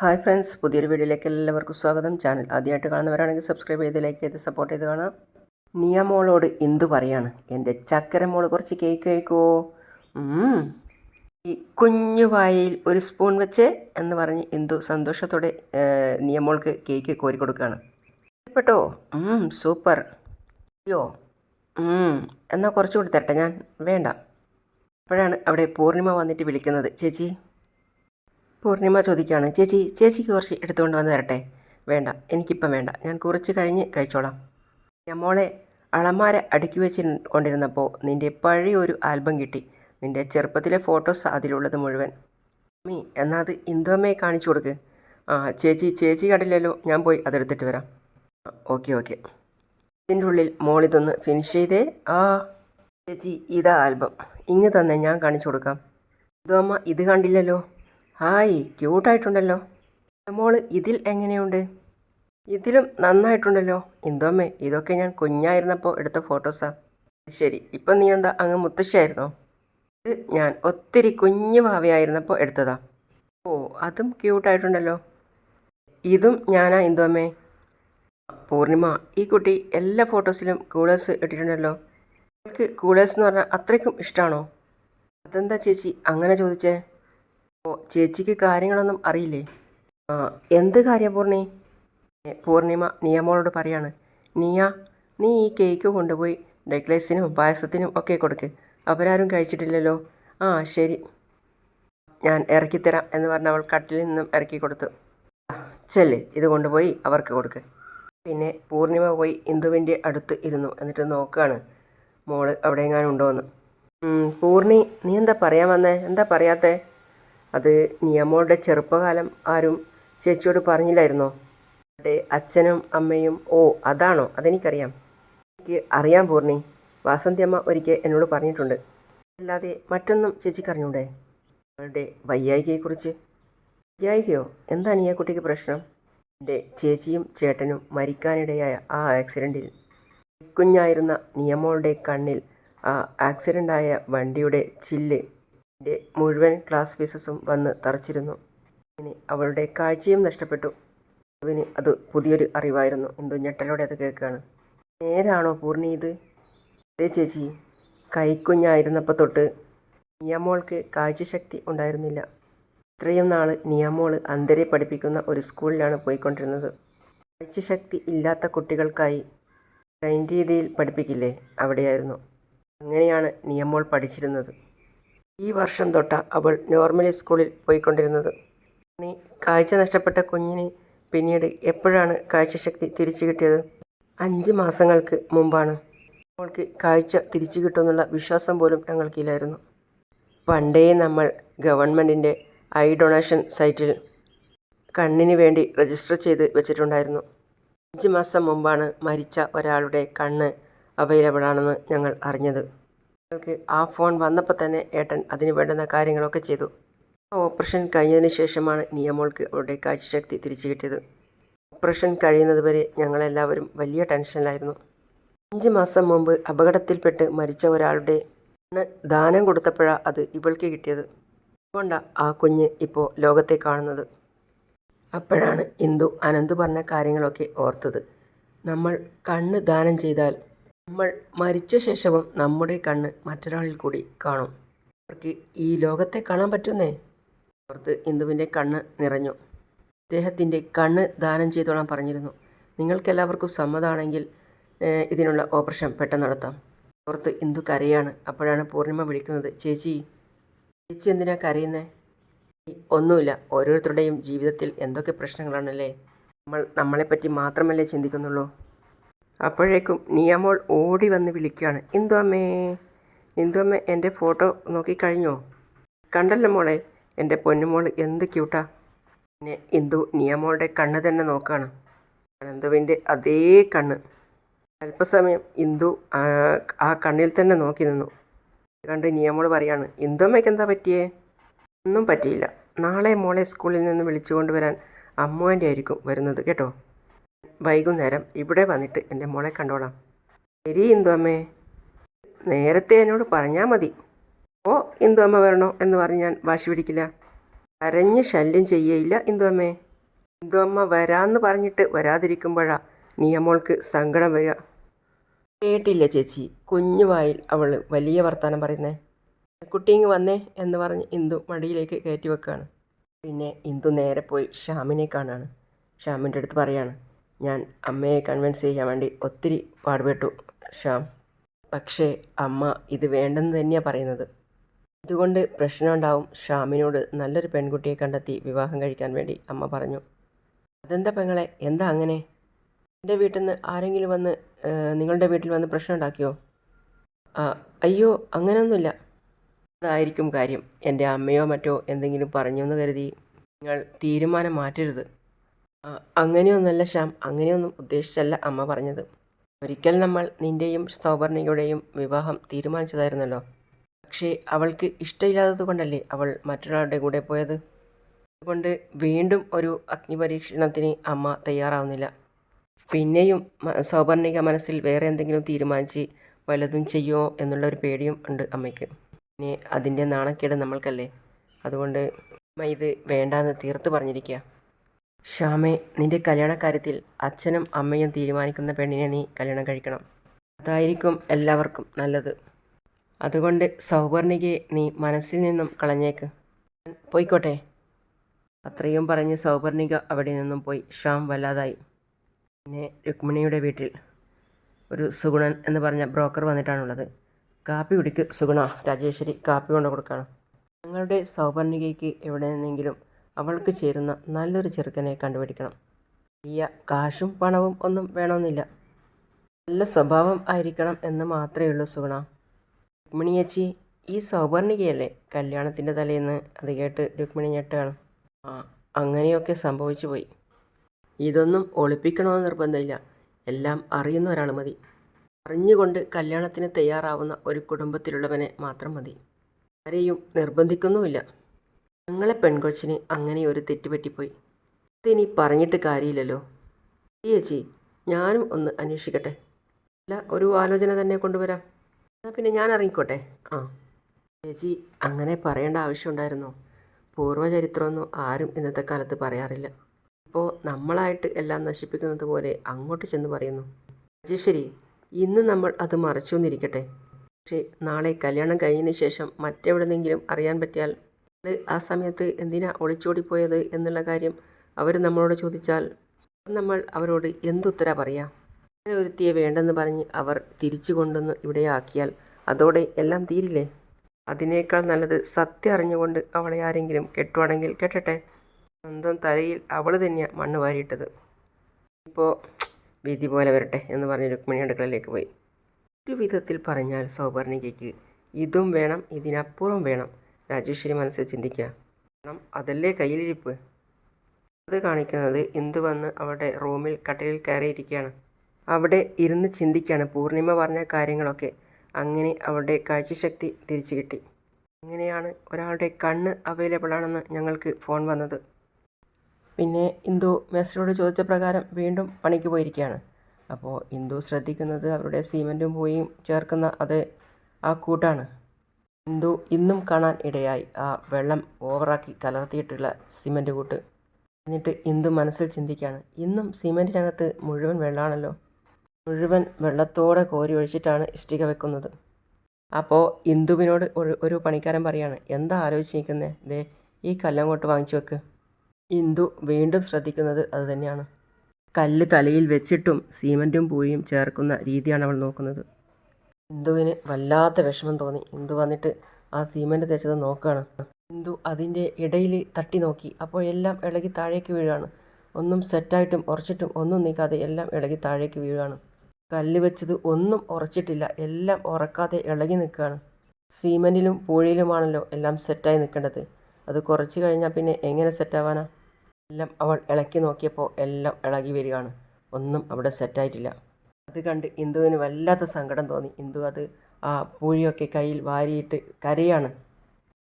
Hi friends പുതിയൊരു വീഡിയോയിലേക്ക് എല്ലാവർക്കും സ്വാഗതം. ചാനൽ ആദ്യമായിട്ട് കാണുന്നവരാണെങ്കിൽ സബ്സ്ക്രൈബ് ചെയ്ത് ലൈക്ക് ചെയ്ത് സപ്പോർട്ട് ചെയ്ത് കാണാം. നിയമോളോട് എന്തു പറയാണ്? എന്റെ ചക്കര കുറച്ച് കേക്ക് കഴിക്കുമോ. ഈ കുഞ്ഞു വായിൽ ഒരു സ്പൂൺ വെച്ച് എന്ന് പറഞ്ഞ് എന്തു സന്തോഷത്തോടെ നിയമോൾക്ക് കേക്ക് കോരി കൊടുക്കുകയാണ്. ഇഷ്ടപ്പെട്ടോ? സൂപ്പർ അയ്യോ. എന്നാൽ കുറച്ചുകൂടി തരട്ടെ ഞാൻ വേണ്ട. അപ്പോഴാണ് അവിടെ പൂർണിമ വന്നിട്ട് വിളിക്കുന്നത്. ചേച്ചി പൂർണിമ ചോദിക്കുകയാണ്. ചേച്ചി ചേച്ചിക്ക് കുറച്ച് എടുത്തുകൊണ്ട് വന്ന് തരട്ടെ. വേണ്ട എനിക്കിപ്പം വേണ്ട. ഞാൻ കുറച്ച് കഴിഞ്ഞ് കഴിച്ചോളാം. ഞാൻ മോളെ അളമാര അടുക്കി വെച്ച് കൊണ്ടിരുന്നപ്പോൾ നിന്റെ പഴയ ഒരു ആൽബം കിട്ടി. നിന്റെ ചെറുപ്പത്തിലെ ഫോട്ടോസ് അതിലുള്ളത് മുഴുവൻ. മീ എന്നാൽ അത് ഇന്ദുവമ്മയെ കാണിച്ചു കൊടുക്ക്. ആ ചേച്ചി ചേച്ചി കണ്ടില്ലല്ലോ. ഞാൻ പോയി അതെടുത്തിട്ട് വരാം. Okay okay. ഇതിന്റെ ഉള്ളിൽ മോളിതൊന്ന് ഫിനിഷ് ചെയ്തേ. ആ ചേച്ചി ഇതാ ആൽബം. ഇങ്ങ് തന്നെ ഞാൻ കാണിച്ചു കൊടുക്കാം. ഇന്ദുവമ്മ ഇത് കണ്ടില്ലല്ലോ. ഹായ് ക്യൂട്ടായിട്ടുണ്ടല്ലോ. മോൾ ഇതിൽ എങ്ങനെയുണ്ട്? ഇതിലും നന്നായിട്ടുണ്ടല്ലോ. എന്തോമ്മേ ഇതൊക്കെ ഞാൻ കുഞ്ഞായിരുന്നപ്പോൾ എടുത്ത ഫോട്ടോസാ. ശരി ഇപ്പം നീ എന്താ അങ്ങ് മുത്തശ്ശിയായിരുന്നോ? ഇത് ഞാൻ ഒത്തിരി കുഞ്ഞു ഭാവിയായിരുന്നപ്പോൾ എടുത്തതാ. ഓ അതും ക്യൂട്ടായിട്ടുണ്ടല്ലോ. ഇതും ഞാനാ എന്തോമ്മേ പൂർണിമ ഈ കുട്ടി എല്ലാ ഫോട്ടോസിലും കൂളേഴ്സ് ഇട്ടിട്ടുണ്ടല്ലോ. നിങ്ങൾക്ക് കൂളേഴ്സ് എന്ന് പറഞ്ഞാൽ അത്രയ്ക്കും ഇഷ്ടമാണോ അതെന്താ ചേച്ചി അങ്ങനെ ചോദിച്ചേ? ഓ ചേച്ചിക്ക് കാര്യങ്ങളൊന്നും അറിയില്ലേ? എന്ത് കാര്യം പൂർണി പൂർണിമ നിയമോളോട് പറയാണ്. നീയ നീ ഈ കേക്ക് കൊണ്ടുപോയി ഡെക്ലേസിനും പായസത്തിനും ഒക്കെ കൊടുക്ക്. അവരാരും കഴിച്ചിട്ടില്ലല്ലോ. ആ ശരി. ഞാൻ ഇറക്കിത്തരാം എന്ന് പറഞ്ഞ് അവൾ കട്ടിലിൽ നിന്നും ഇറക്കി കൊടുത്തു. "ആ, ചെല്ല് ഇത് കൊണ്ടുപോയി അവർക്ക് കൊടുക്ക്. പിന്നെ പൂർണിമ പോയി ഇന്ദുവിന്റെ അടുത്ത് ഇരുന്നു എന്നിട്ട് നോക്കുകയാണ് മോൾ അവിടെ എങ്ങാനും ഉണ്ടോ എന്ന് പൂർണി നീ എന്താ പറയാൻ വന്നേ? എന്താ പറയാത്തേ? അത് നിയമോളുടെ ചെറുപ്പകാലം ആരും ചേച്ചിയോട് പറഞ്ഞില്ലായിരുന്നോ? അവരുടെ അച്ഛനും അമ്മയും ഓ അതാണോ? അതെനിക്കറിയാം. എനിക്ക് അറിയാം പൂർണി വാസന്തിയമ്മ ഒരിക്കൽ എന്നോട് പറഞ്ഞിട്ടുണ്ട്. അല്ലാതെ മറ്റൊന്നും ചേച്ചിക്ക് അറിഞ്ഞൂടെ? അവളുടെ വയ്യായികയെക്കുറിച്ച്. വയ്യായികയോ? എന്താണ് ഈ കുട്ടിക്ക് പ്രശ്നം? എന്റെ ചേച്ചിയും ചേട്ടനും മരിക്കാനിടയായ ആ ആക്സിഡന്റിൽ കുഞ്ഞായിരുന്ന നിയമോളുടെ കണ്ണിൽ ആ ആക്സിഡന്റായ വണ്ടിയുടെ ചില്ല് എന്റെ മുഴുവൻ ക്ലാസ് പീസസും വന്ന് തറച്ചിരുന്നു. ഇനി അവളുടെ കാഴ്ചയും നഷ്ടപ്പെട്ടു. അവന് അത് പുതിയൊരു അറിവായിരുന്നു. എന്തോ ഞെട്ടലോടെ അത് കേൾക്കുകയാണ്. നേരാണോ പൂർണി ഇത്? അതേ ചേച്ചി. കൈക്കുഞ്ഞായിരുന്നപ്പോൾ തൊട്ട് നിയമോൾക്ക് കാഴ്ചശക്തി ഉണ്ടായിരുന്നില്ല. ഇത്രയും നാൾ നിയമോൾ അന്തരെ പഠിപ്പിക്കുന്ന ഒരു സ്കൂളിലാണ് പോയിക്കൊണ്ടിരുന്നത്. കാഴ്ചശക്തി ഇല്ലാത്ത കുട്ടികൾക്കായി ട്രെയിൻ രീതിയിൽ പഠിപ്പിക്കില്ലേ? അവിടെയായിരുന്നു. അങ്ങനെയാണ് നിയമോൾ പഠിച്ചിരുന്നത്. ഈ വർഷം തൊട്ട അവൾ നോർമലി സ്കൂളിൽ പോയിക്കൊണ്ടിരുന്നത്. നീ കാഴ്ച നഷ്ടപ്പെട്ട കുഞ്ഞിന് പിന്നീട് എപ്പോഴാണ് കാഴ്ചശക്തി തിരിച്ചു കിട്ടിയത്? അഞ്ച് മാസങ്ങൾക്ക് മുമ്പാണ്. അവൾക്ക് കാഴ്ച തിരിച്ചു കിട്ടുമെന്നുള്ള വിശ്വാസം പോലും ഞങ്ങൾക്കില്ലായിരുന്നു പണ്ടേ നമ്മൾ ഗവൺമെന്റിന്റെ ഐ ഡൊണേഷൻ സൈറ്റിൽ കണ്ണിന് വേണ്ടി രജിസ്റ്റർ ചെയ്ത് വെച്ചിട്ടുണ്ടായിരുന്നു. അഞ്ച് മാസം മുമ്പാണ് മരിച്ച ഒരാളുടെ കണ്ണ് അവൈലബിളാണെന്ന് ഞങ്ങൾ അറിഞ്ഞത്. ഞങ്ങൾക്ക് ആ ഫോൺ വന്നപ്പോൾ തന്നെ ഏട്ടൻ അതിന് വേണ്ടുന്ന കാര്യങ്ങളൊക്കെ ചെയ്തു. ഓപ്പറേഷൻ കഴിഞ്ഞതിന് ശേഷമാണ് നിയമോൾക്ക് അവളുടെ കാഴ്ചശക്തി തിരിച്ചു കിട്ടിയത്. ഓപ്പറേഷൻ കഴിയുന്നത് വരെ ഞങ്ങളെല്ലാവരും വലിയ ടെൻഷനിലായിരുന്നു. അഞ്ച് മാസം മുമ്പ് അപകടത്തിൽപ്പെട്ട് മരിച്ച ഒരാളുടെ ദാനം കൊടുത്തപ്പോഴാണ് അത് ഇവൾക്ക് കിട്ടിയത്. അതുകൊണ്ടാണ് ആ കുഞ്ഞ് ഇപ്പോൾ ലോകത്തെ കാണുന്നത്. അപ്പോഴാണ് ഇന്ദു അനന്ത് പറഞ്ഞ കാര്യങ്ങളൊക്കെ ഓർത്തത്. നമ്മൾ കണ്ണ് ദാനം ചെയ്താൽ നമ്മൾ മരിച്ച ശേഷവും നമ്മുടെ കണ്ണ് മറ്റൊരാളിൽ കൂടി കാണും. അവർക്ക് ഈ ലോകത്തെ കാണാൻ പറ്റുന്നേ? ഓർത്ത് ഇന്ദുവിന്റെ കണ്ണ് നിറഞ്ഞു. അദ്ദേഹത്തിന്റെ കണ്ണ് ദാനം ചെയ്തോളാൻ പറഞ്ഞിരുന്നു. നിങ്ങൾക്കെല്ലാവർക്കും സമ്മതമാണെങ്കിൽ ഇതിനുള്ള ഓപ്പറേഷൻ പെട്ടെന്ന് നടത്താം. ഓർത്ത് ഇന്ദു കരയാണ്. അപ്പോഴാണ് പൂർണിമ വിളിക്കുന്നത്. ചേച്ചി ചേച്ചി എന്തിനാ കരയുന്നേ? ഒന്നുമില്ല. ഓരോരുത്തരുടെയും ജീവിതത്തിൽ എന്തൊക്കെ പ്രശ്നങ്ങളാണല്ലേ? നമ്മൾ നമ്മളെപ്പറ്റി മാത്രമല്ലേ ചിന്തിക്കുന്നുള്ളൂ. അപ്പോഴേക്കും നിയമോൾ ഓടി വന്ന് വിളിക്കുകയാണ്. ഇന്ദു അമ്മേ ഇന്ദു അമ്മ എന്റെ ഫോട്ടോ നോക്കിക്കഴിഞ്ഞോ കണ്ടല്ലോ മോളെ എന്റെ പൊന്നുമോൾ എന്ത് ക്യൂട്ടാ. പിന്നെ ഇന്ദു നിയമോളുടെ കണ്ണ് തന്നെ നോക്കുകയാണ് അനന്തുവിന്റെ അതേ കണ്ണ്. അല്പസമയം ഇന്ദു ആ കണ്ണിൽ തന്നെ നോക്കി നിന്നു. കണ്ട് നിയമോൾ പറയാണ് ഇന്ദുമ്മയ്ക്ക് എന്താ പറ്റിയേ? ഒന്നും പറ്റിയില്ല. നാളെ മോളെ സ്കൂളിൽ നിന്ന് വിളിച്ചു കൊണ്ടുവരാൻ ആയിരിക്കും വരുന്നത് കേട്ടോ? വൈകുന്നേരം ഇവിടെ വന്നിട്ട് എന്റെ മോളെ കണ്ടോളാം. ശരി ഇന്ദു അമ്മേ നേരത്തെ എന്നോട് പറഞ്ഞാൽ മതി. ഓ ഇന്ദു അമ്മ വരണോ എന്ന് പറഞ്ഞ് ഞാൻ വാശി പിടിക്കില്ല. കരഞ്ഞ് ശല്യം ചെയ്യയില്ല ഇന്ദു അമ്മേ വരാന്ന് പറഞ്ഞിട്ട് വരാതിരിക്കുമ്പോഴാ നീ അമ്മോൾക്ക് സങ്കടം വരിക. കേട്ടില്ല ചേച്ചി കുഞ്ഞു വായിൽ അവൾ വലിയ വർത്തമാനം പറയുന്നേ. കുട്ടിങ്ങ് വന്നേ എന്ന് പറഞ്ഞ് ഇന്ദു മടിയിലേക്ക് കയറ്റി വെക്കുകയാണ് പിന്നെ ഇന്ദു നേരെ പോയി ഷ്യാമിനെ കാണാണ്. ഷ്യാമിന്റെ അടുത്ത് പറയാണ് ഞാൻ അമ്മയെ കൺവിൻസ് ചെയ്യാൻ വേണ്ടി ഒത്തിരി പാടുപെട്ടു ശ്യാം. പക്ഷേ അമ്മ ഇത് വേണ്ടെന്ന് തന്നെയാണ് പറയുന്നത്. ഇതുകൊണ്ട് പ്രശ്നമുണ്ടാവും ഷ്യാമിനോട് നല്ലൊരു പെൺകുട്ടിയെ കണ്ടെത്തി വിവാഹം കഴിക്കാൻ വേണ്ടി അമ്മ പറഞ്ഞു. അതെന്താ പെങ്ങളെ എന്താ അങ്ങനെ? എന്റെ വീട്ടിൽ നിന്ന് ആരെങ്കിലും വന്ന് നിങ്ങളുടെ വീട്ടിൽ വന്ന് പ്രശ്നം ഉണ്ടാക്കിയോ? അയ്യോ അങ്ങനെയൊന്നുമില്ല അതായിരിക്കും കാര്യം. എന്റെ അമ്മയോ മറ്റോ എന്തെങ്കിലും പറഞ്ഞു എന്ന് കരുതി നിങ്ങൾ തീരുമാനം മാറ്റരുത്. ആ, അങ്ങനെയൊന്നുമല്ല ശ്യാം. അങ്ങനെയൊന്നും ഉദ്ദേശിച്ചല്ല അമ്മ പറഞ്ഞത്. ഒരിക്കൽ നമ്മൾ നിന്റെയും സൗവർണികയുടെയും വിവാഹം തീരുമാനിച്ചതായിരുന്നല്ലോ. പക്ഷേ അവൾക്ക് ഇഷ്ടമില്ലാത്തത് കൊണ്ടല്ലേ അവൾ മറ്റൊരാളുടെ കൂടെ പോയത്? അതുകൊണ്ട് വീണ്ടും ഒരു അഗ്നിപരീക്ഷണത്തിന് അമ്മ തയ്യാറാവുന്നില്ല. പിന്നെയും സൗവർണിക മനസ്സിൽ വേറെ എന്തെങ്കിലും തീരുമാനിച്ച് വല്ലതും ചെയ്യുമോ എന്നുള്ളൊരു പേടിയും ഉണ്ട് അമ്മയ്ക്ക്. പിന്നെ അതിന്റെ നാണക്കേട് നമ്മൾക്കല്ലേ? അതുകൊണ്ട് അമ്മ ഇത് വേണ്ടാന്ന് തീർത്ത് പറഞ്ഞിരിക്കുക ശ്യാമേ നിന്റെ കല്യാണക്കാര്യത്തിൽ അച്ഛനും അമ്മയും തീരുമാനിക്കുന്ന പെണ്ണിനെ നീ കല്യാണം കഴിക്കണം. അതായിരിക്കും എല്ലാവർക്കും നല്ലത്. അതുകൊണ്ട് സൗപർണികയെ നീ മനസ്സിൽ നിന്നും കളഞ്ഞേക്ക്. പോയിക്കോട്ടെ. അത്രയും പറഞ്ഞ് സൗപർണിക അവിടെ നിന്നും പോയി. ശ്യാം വല്ലാതായി. പിന്നെ രുക്മിണിയുടെ വീട്ടിൽ ഒരു സുഗുണൻ എന്ന് പറഞ്ഞ ബ്രോക്കർ വന്നിട്ടാണുള്ളത്. കാപ്പി കുടിക്ക് സുഗുണ. രാജേശ്വരി കാപ്പി കൊണ്ട് കൊടുക്കണം ഞങ്ങളുടെ സൗപർണികയ്ക്ക് എവിടെ നിന്നെങ്കിലും അവൾക്ക് ചേരുന്ന നല്ലൊരു ചെറുക്കനെ കണ്ടുപിടിക്കണം. വലിയ കാശും പണവും ഒന്നും വേണമെന്നില്ല. നല്ല സ്വഭാവം ആയിരിക്കണം എന്ന് മാത്രമേ ഉള്ളൂ സുഗുണ. രുക്മിണിയച്ചി ഈ സൗവർണികയല്ലേ കല്യാണത്തിന്റെ തലേന്ന്? അത് കേട്ട് രുക്മിണി ഞെട്ടുകയാണ്. ആ അങ്ങനെയൊക്കെ സംഭവിച്ചു പോയി. ഇതൊന്നും ഒളിപ്പിക്കണമെന്ന് നിർബന്ധമില്ല. എല്ലാം അറിയുന്ന ഒരാൾ മതി. അറിഞ്ഞുകൊണ്ട് കല്യാണത്തിന് തയ്യാറാവുന്ന ഒരു കുടുംബത്തിലുള്ളവനെ മാത്രം മതി. ആരെയും നിർബന്ധിക്കുന്നുമില്ല. ഞങ്ങളെ പെൺകൊച്ചിന് അങ്ങനെ ഒരു തെറ്റ് പറ്റിപ്പോയി. ഇതിനി പറഞ്ഞിട്ട് കാര്യമില്ലല്ലോ. ചേച്ചി ഞാനും ഒന്ന് അന്വേഷിക്കട്ടെ. അല്ല ഒരു ആലോചന തന്നെ കൊണ്ടുവരാം. എന്നാൽ പിന്നെ ഞാൻ ഇറങ്ങിക്കോട്ടെ. ആ. ചേച്ചി അങ്ങനെ പറയേണ്ട ആവശ്യമുണ്ടായിരുന്നോ? പൂർവചരിത്രമൊന്നും ആരും ഇന്നത്തെ കാലത്ത് പറയാറില്ല. ഇപ്പോൾ നമ്മളായിട്ട് എല്ലാം നശിപ്പിക്കുന്നത് പോലെ അങ്ങോട്ട് ചെന്ന് പറയുന്നു. രാജേശ്വരി ഇന്ന് നമ്മൾ അത് മറച്ചു എന്നിരിക്കട്ടെ. പക്ഷേ നാളെ കല്യാണം കഴിഞ്ഞതിന് ശേഷം മറ്റെവിടെന്നെങ്കിലും അറിയാൻ പറ്റിയാൽ "ഇത് ആ സമയത്ത് എന്തിനാ ഒളിച്ചോടിപ്പോയത് എന്നുള്ള കാര്യം അവർ നമ്മളോട് ചോദിച്ചാൽ നമ്മൾ അവരോട് എന്തുത്തര പറയാം? അങ്ങനെ ഒരുത്തിയെ വേണ്ടെന്ന് പറഞ്ഞ് അവർ തിരിച്ചു കൊണ്ടുവന്ന് ഇവിടെ ആക്കിയാൽ അതോടെ എല്ലാം തീരില്ലേ? അതിനേക്കാൾ നല്ലത് സത്യം അറിഞ്ഞുകൊണ്ട് അവളെ ആരെങ്കിലും കെട്ടുവാണെങ്കിൽ കെട്ടട്ടെ. സ്വന്തം തലയിൽ അവൾ തന്നെയാണ് മണ്ണ് വാരിയിട്ടത്. ഇപ്പോൾ വിധി പോലെ വരട്ടെ എന്ന് പറഞ്ഞ് രുക്മിണി അടുക്കളയിലേക്ക് പോയി. ഒരു വിധത്തിൽ പറഞ്ഞാൽ സൗപർണികയ്ക്ക് ഇതും വേണം ഇതിനപ്പുറം വേണം. രാജേശ്വരി മനസ്സിൽ ചിന്തിക്കുക. കാരണം അതല്ലേ കയ്യിലിരിപ്പ്? അത് കാണിക്കുന്നത് ഇന്ദു വന്ന് അവിടെ റൂമിൽ കട്ടിലിൽ കയറിയിരിക്കുകയാണ്. അവിടെ ഇരുന്ന് ചിന്തിക്കുകയാണ്. പൂർണിമ പറഞ്ഞ കാര്യങ്ങളൊക്കെ അങ്ങനെ അവളുടെ കാഴ്ചശക്തി തിരിച്ചു കിട്ടി. അങ്ങനെയാണ് ഒരാളുടെ കണ്ണ് അവൈലബിൾ ആണെന്ന് ഞങ്ങൾക്ക് ഫോൺ വന്നത്. പിന്നെ ഇന്ദു മെസ്സിനോട് ചോദിച്ച പ്രകാരം വീണ്ടും പണിക്ക് പോയിരിക്കുകയാണ്. അപ്പോൾ ഇന്ദു ശ്രദ്ധിക്കുന്നത് അവരുടെ സീമെന്റും പോയി ചേർക്കുന്ന അത് ആ കൂട്ടാണ്. ഇന്ദു ഇന്നും കാണാൻ ഇടയായി. ആ വെള്ളം ഓവറാക്കി കലർത്തിയിട്ടുള്ള സിമന്റ് കൂട്ട്. എന്നിട്ട് ഇന്ദു മനസ്സിൽ ചിന്തിക്കുകയാണ് ഇന്നും സിമന്റിനകത്ത് മുഴുവൻ വെള്ളമാണല്ലോ മുഴുവൻ വെള്ളത്തോടെ കോരി ഒഴിച്ചിട്ടാണ് ഇഷ്ടിക വെക്കുന്നത്. അപ്പോൾ ഇന്ദുവിനോട് ഒരു ഒരു പണിക്കാരൻ പറയാണ് എന്താ ആലോചിച്ച് നിൽക്കുന്നത് ദേ ഈ കല്ലങ്ങോട്ട് വാങ്ങിച്ചു വെക്ക്. ഇന്ദു വീണ്ടും ശ്രദ്ധിക്കുന്നത് അതുതന്നെയാണ് കല്ല് തലയിൽ വെച്ചിട്ടും സിമന്റും പൂയും ചേർക്കുന്ന രീതിയാണ് അവൾ നോക്കുന്നത്. ഇന്ദുവിന് വല്ലാത്ത വിഷമം തോന്നി. ഇന്ദു വന്നിട്ട് ആ സീമെന്റ് തേച്ചത് നോക്കുകയാണ് ഇന്ദു അതിന്റെ ഇടയിൽ തട്ടി നോക്കി. അപ്പോൾ എല്ലാം ഇളകി താഴേക്ക് വീഴുകയാണ് ഒന്നും സെറ്റായിട്ടും ഉറച്ചിട്ടും ഒന്നും നീക്കാതെ എല്ലാം ഇളകി താഴേക്ക് വീഴുകയാണ് കല്ല് വെച്ചത് ഒന്നും ഉറച്ചിട്ടില്ല. എല്ലാം ഉറക്കാതെ ഇളകി നിൽക്കുകയാണ് സീമെന്റിലും പൂഴിയിലുമാണല്ലോ എല്ലാം സെറ്റായി നിൽക്കേണ്ടത് അത് കുറച്ച് കഴിഞ്ഞാൽ പിന്നെ എങ്ങനെ സെറ്റാവാനാ എല്ലാം അവൾ ഇളക്കി നോക്കിയപ്പോൾ എല്ലാം ഇളകി വരികയാണ്. ഒന്നും അവിടെ സെറ്റായിട്ടില്ല അത് കണ്ട് ഇന്ദുവിന് വല്ലാത്ത സങ്കടം തോന്നി. ഇന്ദു അത് ആ പൂഴിയൊക്കെ കയ്യിൽ വാരിയിട്ട് കരയാണ്.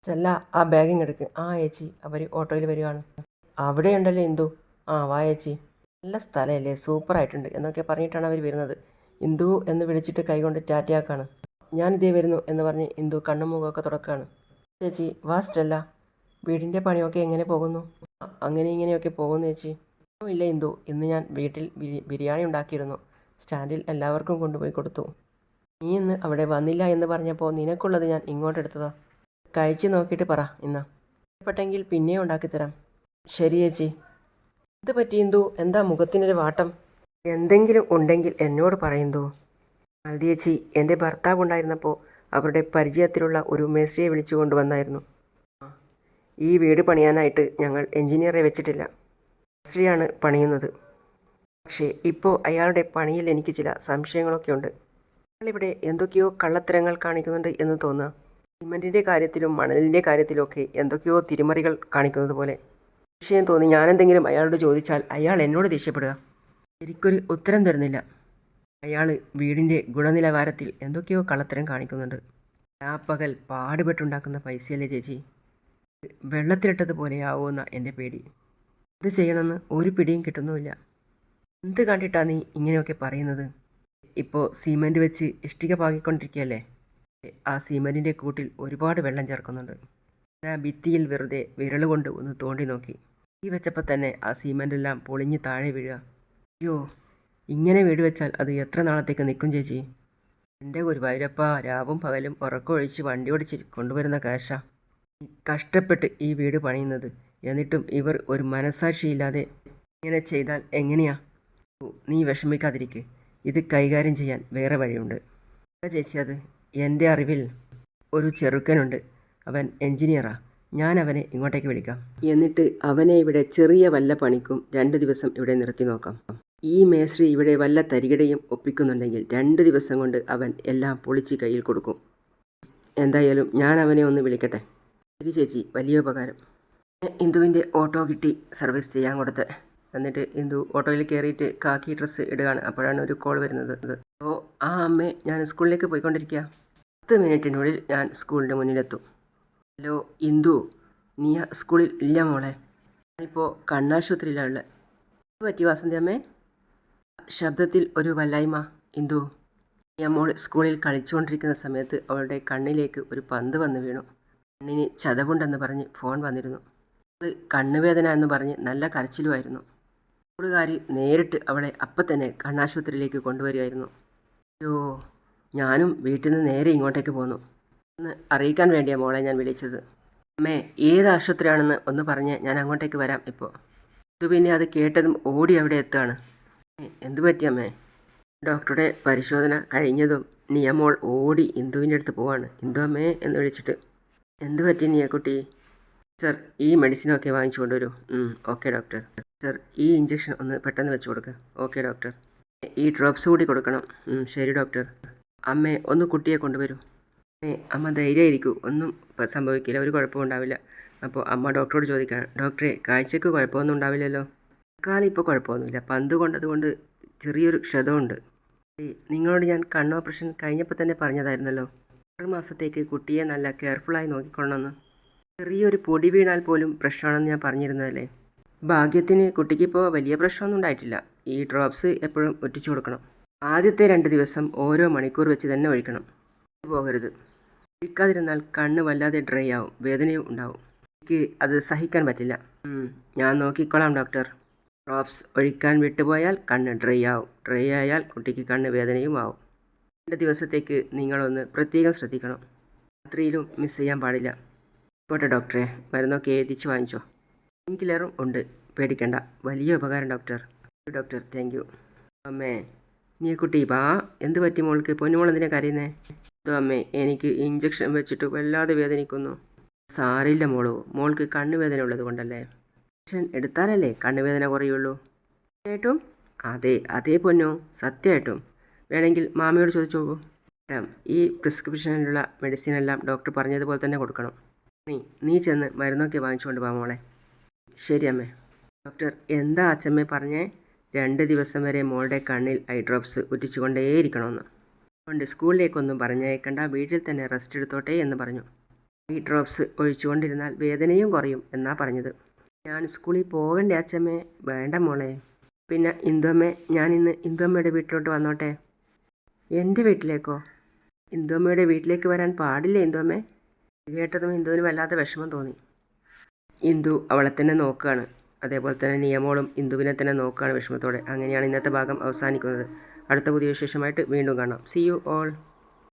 ചെല്ല ആ ബാഗിങ് എടുക്ക്. ആ ചേച്ചി അവർ ഓട്ടോയിൽ വരികയാണ് അവിടെ ഉണ്ടല്ലോ ഇന്ദു? ആ വാ ചേച്ചി നല്ല സ്ഥലമല്ലേ? സൂപ്പറായിട്ടുണ്ട് എന്നൊക്കെ പറഞ്ഞിട്ടാണ് അവർ വരുന്നത്. ഇന്ദു എന്ന് വിളിച്ചിട്ട് കൈകൊണ്ട് ടാറ്റയാക്കാണ്. ഞാനിതേ വരുന്നു എന്ന് പറഞ്ഞ് ഇന്ദു കണ്ണും മുഖമൊക്കെ തുടക്കുകയാണ് ചേച്ചി വാ സ്റ്റെല്ല. വീടിന്റെ പണിയൊക്കെ എങ്ങനെ പോകുന്നു? അങ്ങനെ ഇങ്ങനെയൊക്കെ പോകുന്നു ചേച്ചി ഇല്ല ഇന്ദു. ഇന്ന് ഞാൻ വീട്ടിൽ ബിരി- ബിരിയാണി ഉണ്ടാക്കിയിരുന്നു. സ്റ്റാൻഡിൽ എല്ലാവർക്കും കൊണ്ടുപോയി കൊടുത്തു. നീ ഇന്ന് അവിടെ വന്നില്ല എന്ന് പറഞ്ഞപ്പോൾ നിനക്കുള്ളത് ഞാൻ ഇങ്ങോട്ടെടുത്തതാ കഴിച്ചു നോക്കിയിട്ട് പറ ഇന്ന്. ഇഷ്ടപ്പെട്ടെങ്കിൽ പിന്നെയും ഉണ്ടാക്കിത്തരാം ശരി ചേച്ചി. ഇത് പറ്റിയെന്തു എന്താ മുഖത്തിനൊരു വാട്ടം? എന്തെങ്കിലും ഉണ്ടെങ്കിൽ എന്നോട് പറയുന്നു മാലതി ചേച്ചി എന്റെ ഭർത്താവ് ഉണ്ടായിരുന്നപ്പോൾ അവരുടെ പരിചയത്തിലുള്ള ഒരു മേസ്ത്രിയെ വിളിച്ചു കൊണ്ടുവന്നായിരുന്നു. ഈ വീട് പണിയാനായിട്ട് ഞങ്ങൾ എഞ്ചിനീയറെ വെച്ചിട്ടില്ല. മേസ്ത്രിയാണ് പണിയുന്നത്. പക്ഷേ ഇപ്പോൾ അയാളുടെ പണിയിൽ എനിക്ക് ചില സംശയങ്ങളൊക്കെ ഉണ്ട്. അയാളിവിടെ എന്തൊക്കെയോ കള്ളത്തരങ്ങൾ കാണിക്കുന്നുണ്ട് എന്ന് തോന്നുക സിമന്റിന്റെ കാര്യത്തിലും മണലിന്റെ കാര്യത്തിലൊക്കെ എന്തൊക്കെയോ തിരിമറികൾ കാണിക്കുന്നത് പോലെ. വിഷയം തോന്നി ഞാനെന്തെങ്കിലും അയാളോട് ചോദിച്ചാൽ അയാൾ എന്നോട് ദേഷ്യപ്പെടുക. എനിക്കൊരു ഉത്തരം തരുന്നില്ല. അയാൾ വീടിന്റെ ഗുണനിലവാരത്തിൽ എന്തൊക്കെയോ കള്ളത്തരം കാണിക്കുന്നുണ്ട്. ആ പകൽ പാടുപെട്ടുണ്ടാക്കുന്ന പൈസയല്ലേ ചേച്ചി? വെള്ളത്തിലിട്ടതുപോലെയാവുമെന്ന എന്റെ പേടി. ഇത് ചെയ്യണമെന്ന് ഒരു പിടിയും കിട്ടുന്നുമില്ല. എന്ത് കണ്ടിട്ടാ നീ ഇങ്ങനെയൊക്കെ പറയുന്നത്? ഇപ്പോൾ സീമെന്റ് വെച്ച് ഇഷ്ടിക പാകിക്കൊണ്ടിരിക്കുകയല്ലേ? ആ സീമെന്റിന്റെ കൂട്ടിൽ ഒരുപാട് വെള്ളം ചേർക്കുന്നുണ്ട്. ഞാൻ ഭിത്തിയിൽ വെറുതെ വിരൽ കൊണ്ട് ഒന്ന് തോണ്ടി നോക്കി. ഈ വെച്ചപ്പോൾ തന്നെ ആ സിമന്റെല്ലാം പൊളിഞ്ഞ് താഴെ വീഴുക. അയ്യോ ഇങ്ങനെ വീട് വെച്ചാൽ അത് എത്ര നാളത്തേക്ക് നിൽക്കും ചേച്ചി? എന്റെ ഗുരുവായൂരപ്പ രാവും പകലും ഉറക്കമൊഴിച്ച് വണ്ടി ഓടിച്ച് കൊണ്ടുവരുന്ന കാശ. കഷ്ടപ്പെട്ട് ഈ വീട് പണിയുന്നത്. എന്നിട്ടും ഇവർ ഒരു മനസാക്ഷിയില്ലാതെ ഇങ്ങനെ ചെയ്താൽ എങ്ങനെയാ? ഓ, നീ വിഷമിക്കാതിരിക്ക്. ഇത് കൈകാര്യം ചെയ്യാൻ വേറെ വഴിയുണ്ട്. ചേച്ചി അത്? എന്റെ അറിവിൽ ഒരു ചെറുക്കനുണ്ട്. അവൻ എൻജിനീയറാ ഞാൻ അവനെ ഇങ്ങോട്ടേക്ക് വിളിക്കാം. എന്നിട്ട് അവനെ ഇവിടെ ചെറിയ വല്ല പണിക്കും രണ്ട് ദിവസം ഇവിടെ നിർത്തി നോക്കാം. ഈ മേശ്രി ഇവിടെ വല്ല തരികിടയും ഒപ്പിക്കുന്നുണ്ടെങ്കിൽ രണ്ട് ദിവസം കൊണ്ട് അവൻ എല്ലാം പൊളിച്ച് കയ്യിൽ കൊടുക്കും. എന്തായാലും ഞാൻ അവനെ ഒന്ന് വിളിക്കട്ടെ. ശരി ചേച്ചി വലിയ ഉപകാരം. ഇന്ദുവിന്റെ ഓട്ടോ കിട്ടി സർവീസ് ചെയ്യാൻ കൊടുത്ത്. എന്നിട്ട് ഇന്ദു ഓട്ടോയിൽ കയറിയിട്ട് കാക്കി ഡ്രസ്സ് ഇടുകയാണ്. അപ്പോഴാണ് ഒരു കോൾ വരുന്നത്. അപ്പോൾ ആ അമ്മേ ഞാൻ സ്കൂളിലേക്ക് പോയിക്കൊണ്ടിരിക്കുക പത്ത് മിനിറ്റിനുള്ളിൽ ഞാൻ സ്കൂളിന്റെ മുന്നിലെത്തും. ഹലോ ഇന്ദു. നീ സ്കൂളിൽ ഇല്ല മോളെ. ഞാനിപ്പോൾ കണ്ണാശുപത്രിയിലാണ് ഉള്ളത് പറ്റി വാസന്തി അമ്മേ? ശബ്ദത്തിൽ ഒരു വല്ലായ്മ. ഇന്ദു നീ മോൾ സ്കൂളിൽ കളിച്ചുകൊണ്ടിരിക്കുന്ന സമയത്ത് അവളുടെ കണ്ണിലേക്ക് ഒരു പന്ത് വന്ന് വീണു. കണ്ണിന് ചതവുണ്ടെന്ന് പറഞ്ഞ് ഫോൺ വന്നിരുന്നു. അവൾ കണ്ണുവേദന എന്ന് പറഞ്ഞ് നല്ല കരച്ചിലുമായിരുന്നു. സ്കൂളുകാരി നേരിട്ട് അവളെ അപ്പം തന്നെ കണ്ണാശുപത്രിയിലേക്ക് കൊണ്ടുവരികയായിരുന്നു. അയ്യോ ഞാനും വീട്ടിൽ നിന്ന് നേരെ ഇങ്ങോട്ടേക്ക് പോന്നു. ഒന്ന് അറിയിക്കാൻ വേണ്ടിയാണ് മോളെ ഞാൻ വിളിച്ചത്. അമ്മേ ഏത് ആശുപത്രിയാണെന്ന് ഒന്ന് പറഞ്ഞ് ഞാൻ അങ്ങോട്ടേക്ക് വരാം ഇപ്പോൾ. ഇത് പിന്നെ അത് കേട്ടതും ഓടി അവിടെ എത്തുകയാണ്. എന്ത് പറ്റി അമ്മേ? ഡോക്ടറുടെ പരിശോധന കഴിഞ്ഞതും നിയമോൾ ഓടി ഇന്ദുവിന്റെ അടുത്ത് പോവാണ്. ഇന്ദു അമ്മേ എന്ന് വിളിച്ചിട്ട്. എന്ത് പറ്റി നിയക്കുട്ടി? സർ ഈ മെഡിസിനൊക്കെ വാങ്ങിച്ചു കൊണ്ടുവരൂ. Okay doctor. സർ ഈ ഇഞ്ചക്ഷൻ ഒന്ന് പെട്ടെന്ന് വെച്ച് കൊടുക്കുക ഓക്കെ ഡോക്ടർ. ഈ ഡ്രോപ്സ് കൂടി കൊടുക്കണം. ശരി ഡോക്ടർ. അമ്മേ ഒന്ന് കുട്ടിയെ കൊണ്ടുവരൂ. അമ്മേ അമ്മ ധൈര്യമായിരിക്കൂ. ഒന്നും സംഭവിക്കില്ല. ഒരു കുഴപ്പവും ഉണ്ടാവില്ല. അപ്പോൾ അമ്മ ഡോക്ടറോട് ചോദിക്കണം. ഡോക്ടറെ കാഴ്ചയ്ക്ക് കുഴപ്പമൊന്നും ഉണ്ടാവില്ലല്ലോ? കാലം ഇപ്പോൾ കുഴപ്പമൊന്നുമില്ല. പന്ത് കൊണ്ടതുകൊണ്ട് ചെറിയൊരു ക്ഷതമുണ്ട്. നിങ്ങളോട് ഞാൻ കണ്ണ് ഓപ്പറേഷൻ കഴിഞ്ഞപ്പോൾ തന്നെ പറഞ്ഞതായിരുന്നല്ലോ. ആറ് മാസത്തേക്ക് കുട്ടിയെ നല്ല കെയർഫുള്ളായി നോക്കിക്കൊള്ളണമെന്ന്. ചെറിയൊരു പൊടി വീണാൽ പോലും പ്രശ്നമാണെന്ന് ഞാൻ പറഞ്ഞിരുന്നതല്ലേ? ഭാഗ്യത്തിന് കുട്ടിക്കിപ്പോൾ വലിയ പ്രശ്നമൊന്നും ഉണ്ടായിട്ടില്ല. ഈ ഡ്രോപ്സ് എപ്പോഴും ഒറ്റിച്ചു കൊടുക്കണം. ആദ്യത്തെ രണ്ട് ദിവസം ഓരോ മണിക്കൂർ വെച്ച് തന്നെ ഒഴിക്കണം. പോകരുത്. ഒഴിക്കാതിരുന്നാൽ കണ്ണ് വല്ലാതെ ഡ്രൈ ആവും. വേദനയും ഉണ്ടാവും. എനിക്ക് അത് സഹിക്കാൻ പറ്റില്ല. ഞാൻ നോക്കിക്കോളാം ഡോക്ടർ ഡ്രോപ്സ് ഒഴിക്കാൻ വിട്ടുപോയാൽ കണ്ണ് ഡ്രൈ ആവും. ഡ്രൈ ആയാൽ കുട്ടിക്ക് കണ്ണ് വേദനയും ആവും. രണ്ട് ദിവസത്തേക്ക് നിങ്ങളൊന്ന് പ്രത്യേകം ശ്രദ്ധിക്കണം. രാത്രിയിലും മിസ് ചെയ്യാൻ പാടില്ല. പോട്ടെ ഡോക്ടറെ മരുന്നൊക്കെ എഴുതിച്ച് വാങ്ങിച്ചോ. കില്ലറും ഉണ്ട്. പേടിക്കണ്ട. വലിയ ഉപകാരം ഡോക്ടർ ഡോക്ടർ താങ്ക് യു അമ്മേ നീ കുട്ടി ബാ എന്ത് പറ്റി മോൾക്ക്? പൊന്നുമോൾ എന്തിനാ കരയുന്നേ? അതോ അമ്മേ എനിക്ക് ഇഞ്ചക്ഷൻ വെച്ചിട്ട് വല്ലാതെ വേദനിക്കുന്നു. സാറില്ല മോളോ. മോൾക്ക് കണ്ണുവേദന ഉള്ളത് കൊണ്ടല്ലേ? ഇഞ്ചക്ഷൻ എടുത്താലല്ലേ കണ്ണുവേദന കുറയുള്ളൂ? സത്യമായിട്ടും അതെ അതേ പൊന്നോ. സത്യമായിട്ടും വേണമെങ്കിൽ മാമയോട് ചോദിച്ചു നോക്കൂ. മാഡം ഈ പ്രിസ്ക്രിപ്ഷനിലുള്ള മെഡിസിൻ എല്ലാം ഡോക്ടർ പറഞ്ഞതുപോലെ തന്നെ കൊടുക്കണം. നീ നീ ചെന്ന് മരുന്നൊക്കെ വാങ്ങിച്ചുകൊണ്ട് പോകാം മോളെ. ശരി അമ്മേ ഡോക്ടർ എന്താ അച്ഛമ്മേ പറഞ്ഞേ? രണ്ട് ദിവസം വരെ മോളുടെ കണ്ണിൽ ഐ ഡ്രോപ്സ് ഉറ്റിച്ചുകൊണ്ടേയിരിക്കണമെന്ന് അതുകൊണ്ട് സ്കൂളിലേക്കൊന്നും പറഞ്ഞേക്കണ്ട വീട്ടിൽ തന്നെ റെസ്റ്റ് എടുത്തോട്ടെ എന്ന് പറഞ്ഞു. ഐ ഡ്രോപ്സ് ഒഴിച്ചുകൊണ്ടിരുന്നാൽ വേദനയും കുറയും എന്നാ പറഞ്ഞത്. ഞാൻ സ്കൂളിൽ പോകണ്ടേ അച്ഛമ്മേ? വേണ്ട മോളെ. പിന്നെ ഇന്ദുമ്മേ ഞാൻ ഇന്ന് ഇന്ദുമ്മയുടെ വീട്ടിലോട്ട് വന്നോട്ടെ. എന്റെ വീട്ടിലേക്കോ? ഇന്ദുമ്മയുടെ വീട്ടിലേക്ക് വരാൻ പാടില്ല ഇന്ദുമ്മേ? കേട്ടതും ഇന്ദുവിന് വല്ലാത്ത വിഷമം തോന്നി. ഇന്ദു അവളെ തന്നെ നോക്കുകയാണ് അതേപോലെ തന്നെ നിയമോളും ഇന്ദുവിനെ തന്നെ നോക്കുകയാണ് വിഷമത്തോടെ. അങ്ങനെയാണ് ഇന്നത്തെ ഭാഗം അവസാനിക്കുന്നത്. അടുത്ത പുതിയ വിശേഷമായിട്ട് വീണ്ടും കാണാം. C you all